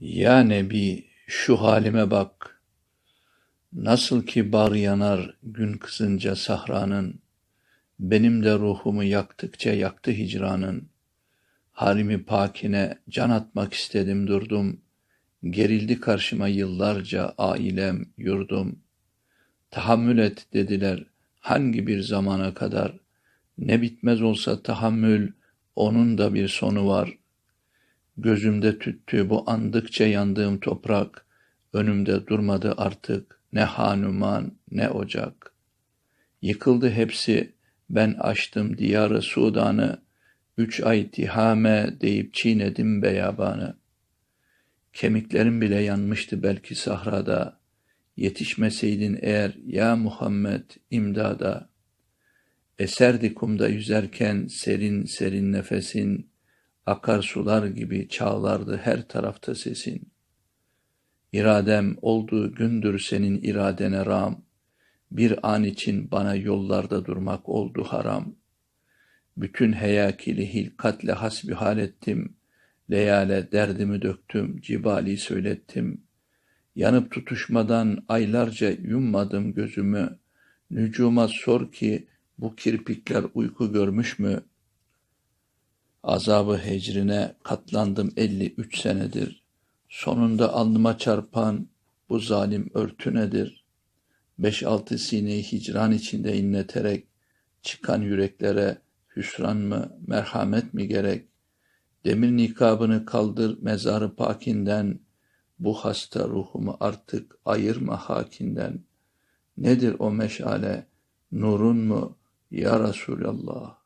Ya Nebi şu halime bak, nasıl ki bar yanar gün kızınca sahranın, benim de ruhumu yaktıkça yaktı hicranın. Harimi pakine can atmak istedim durdum, gerildi karşıma yıllarca ailem, yurdum. Tahammül et dediler hangi bir zamana kadar, ne bitmez olsa tahammül, onun da bir sonu var.'' Gözümde tüttü bu andıkça yandığım toprak, önümde durmadı artık ne hanuman ne ocak. Yıkıldı hepsi, ben açtım diyarı Sudan'ı, üç ay tihame deyip çiğnedim beyabanı. Kemiklerim bile yanmıştı belki sahrada, yetişmeseydin eğer ya Muhammed imdada. Eserdi kumda yüzerken serin serin nefesin, Akarsular gibi çağlardı her tarafta sesin. İradem olduğu gündür senin iradene ram. Bir an için bana yollarda durmak oldu haram. Bütün heyakili hilkatle hasbihal ettim. Leyale derdimi döktüm, cibali söylettim. Yanıp tutuşmadan aylarca yummadım gözümü. Nücuma sor ki bu kirpikler uyku görmüş mü?'' Azabı hecrine katlandım elli üç senedir. Sonunda alnıma çarpan bu zalim örtü nedir? Beş altı sineyi hicran içinde inleterek çıkan yüreklere hüsran mı, merhamet mi gerek? Demir nikabını kaldır mezarı pakinden, bu hasta ruhumu artık ayırma hakinden. Nedir o meşale, nurun mu ya Resulallah?